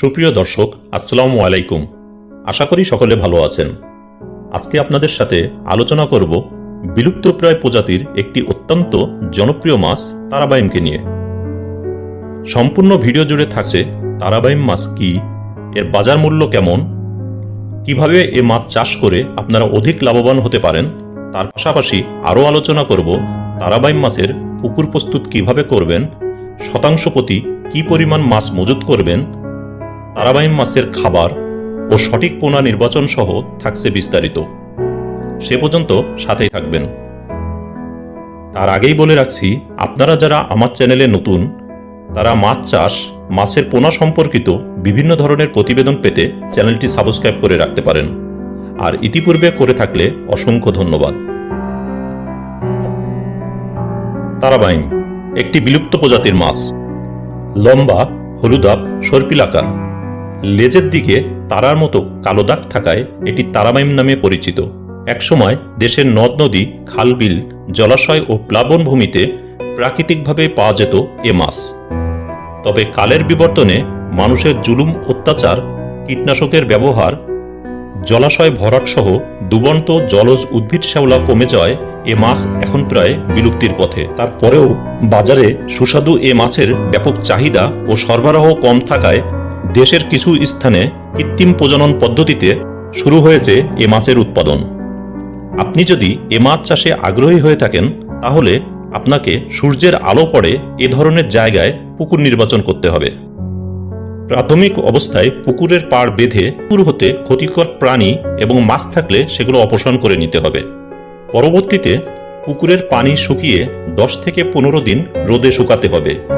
সুপ্রিয় দর্শক, আসসালামু আলাইকুম। আশা করি সকলে ভালো আছেন। আজকে আপনাদের সাথে আলোচনা করব বিলুপ্তপ্রায় প্রজাতির একটি অত্যন্ত জনপ্রিয় মাছ তারাবাইমকে নিয়ে। সম্পূর্ণ ভিডিও জুড়ে থাকছে তারাবাইম মাছ কি, এর বাজার মূল্য কেমন, কীভাবে এ মাছ চাষ করে আপনারা অধিক লাভবান হতে পারেন, তার পাশাপাশি আরও আলোচনা করব তারাবাইম মাছের পুকুর প্রস্তুত কীভাবে করবেন, শতাংশ প্রতি কি পরিমাণ মাছ মজুত করবেন তারাবাইম মাছের খাবার ও সঠিক পোনা নির্বাচন সহ থাকছে বিস্তারিত। সে পর্যন্ত সাথেই থাকবেন। তার আগেই বলে রাখছি, আপনারা যারা আমার চ্যানেলে নতুন, তারা মাছ চাষ, মাছের পোনা সম্পর্কিত বিভিন্ন ধরনের প্রতিবেদন পেতে চ্যানেলটি সাবস্ক্রাইব করে রাখতে পারেন। আর ইতিপূর্বে করে থাকলে অসংখ্য ধন্যবাদ। তারাবাইম একটি বিলুপ্ত প্রজাতির মাছ। লম্বা হলুদাপ সর্পিলাকার। লেজের দিকে তারার মতো কালো দাগ থাকায় এটি তারামাইম নামে পরিচিত। একসময় দেশের নদ নদী, খালবিল, জলাশয় ও প্লাবনভূমিতে প্রাকৃতিকভাবে পাওয়া যেত এ মাছ। তবে কালের বিবর্তনে মানুষের জুলুম, অত্যাচার, কীটনাশকের ব্যবহার, জলাশয় ভরাট সহ দুবন্ত জলজ উদ্ভিদ শ্যাওলা কমে যাওয়ায় এ মাছ এখন প্রায় বিলুপ্তির পথে। তারপরেও বাজারে সুস্বাদু এ মাছের ব্যাপক চাহিদা ও সরবরাহ কম থাকায় দেশের কিছু স্থানে কৃত্রিম প্রজনন পদ্ধতিতে শুরু হয়েছে এ মাছের উৎপাদন। আপনি যদি এ মাছ চাষে আগ্রহী হয়ে থাকেন, তাহলে আপনাকে সূর্যের আলো পড়ে এ ধরনের জায়গায় পুকুর নির্বাচন করতে হবে। প্রাথমিক অবস্থায় পুকুরের পাড় বেঁধে পুকুর হতে ক্ষতিকর প্রাণী এবং মাছ থাকলে সেগুলো অপসারণ করে নিতে হবে। পরবর্তীতে পুকুরের পানি শুকিয়ে দশ থেকে পনেরো দিন রোদে শুকাতে হবে।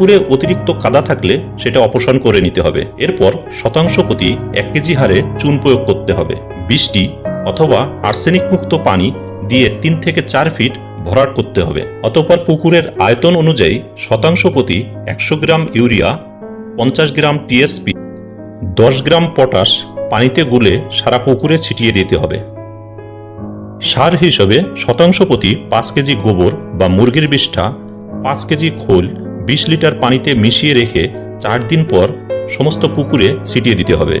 পুকুরে অতিরিক্ত কাদা থাকলে সেটা অপসারণ করে নিতে হবে। এরপর শতাংশ প্রতি এক কেজি হারে চুন প্রয়োগ করতে হবে। বৃষ্টি অথবা আর্সেনিক মুক্ত পানি দিয়ে তিন থেকে চার ফিট ভরাট করতে হবে। অতপর পুকুরের আয়তন অনুযায়ী শতাংশ প্রতি একশো গ্রাম ইউরিয়া, পঞ্চাশ গ্রাম টিএসপি, দশ গ্রাম পটাশ পানিতে গুলে সারা পুকুরে ছিটিয়ে দিতে হবে। সার হিসেবে শতাংশ প্রতি পাঁচ কেজি গোবর বা মুরগির বিষ্ঠা, পাঁচ কেজি খোল বিশ লিটার পানিতে মিশিয়ে রেখে চার দিন পর সমস্ত পুকুরে ছিটিয়ে দিতে হবে।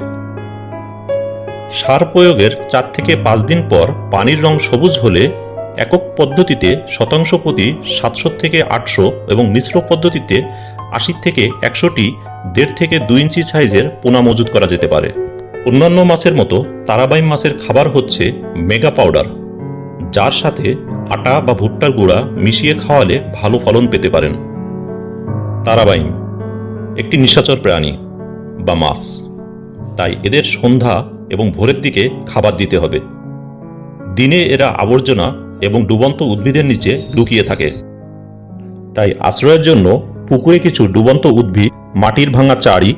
সার প্রয়োগের চার থেকে পাঁচ দিন পর পানির রং সবুজ হলে একক পদ্ধতিতে শতাংশ প্রতি সাতশো থেকে আটশো এবং মিশ্র পদ্ধতিতে আশি থেকে একশোটি দেড় থেকে দুই ইঞ্চি সাইজের পোনা মজুত করা যেতে পারে। অন্যান্য মাছের মতো তারাবাইম মাছের খাবার হচ্ছে মেগা পাউডার, যার সাথে আটা বা ভুট্টার গুঁড়া মিশিয়ে খাওয়ালে ভালো ফলন পেতে পারেন। তারাবাইম একটি নিশাচর প্রাণী বা মাছ। তাই এদের সন্ধ্যা এবং ভোরের দিকে খাবার দিতে হবে। দিনে এরা আবর্জনা এবং ডুবন্ত উদ্ভিদের নিচে লুকিয়ে থাকে। তাই আশ্রয়ের জন্য পুকুরে কিছু ডুবন্ত উদ্ভিদ, মাটির ভাঙা চাড়ি,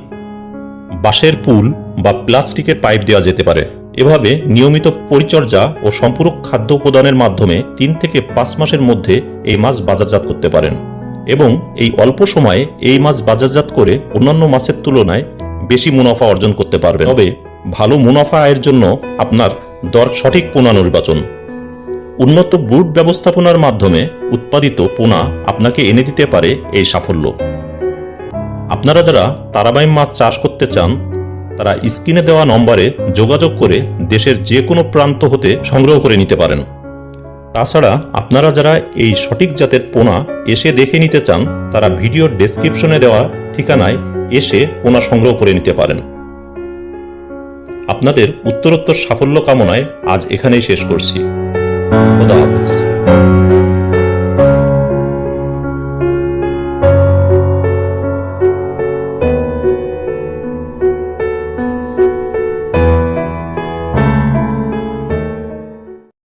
বাঁশের পুল বা প্লাস্টিকের পাইপ দেওয়া যেতে পারে। এভাবে নিয়মিত পরিচর্যা ও সম্পূরক খাদ্য প্রদানের মাধ্যমে তিন থেকে পাঁচ মাসের মধ্যে এই মাছ বাজারজাত করতে পারেন। এবং এই অল্প সময়ে এই মাছ বাজারজাত করে অন্যান্য মাছের তুলনায় বেশি মুনাফা অর্জন করতে পারবেন। তবে ভালো মুনাফা আয়ের জন্য আপনার দর সঠিক পোনা নির্বাচন। উন্নত বুট ব্যবস্থাপনার মাধ্যমে উৎপাদিত পোনা আপনাকে এনে দিতে পারে এই সাফল্য। আপনারা যারা তারাবাইম মাছ চাষ করতে চান, তারা স্ক্রিনে দেওয়া নম্বরে যোগাযোগ করে দেশের যে কোনো প্রান্ত হতে সংগ্রহ করে নিতে পারেন। তাছাড়া আপনারা যারা এই সঠিক জাতের পোনা এসে দেখে নিতে চান, তারা ভিডিও ডেসক্রিপশনে দেওয়া ঠিকানায় এসে পোনা সংগ্রহ করে নিতে পারেন। আপনাদের উত্তরোত্তর সাফল্য কামনায় আজ এখানেই শেষ করছি। খোদা হাফেজ।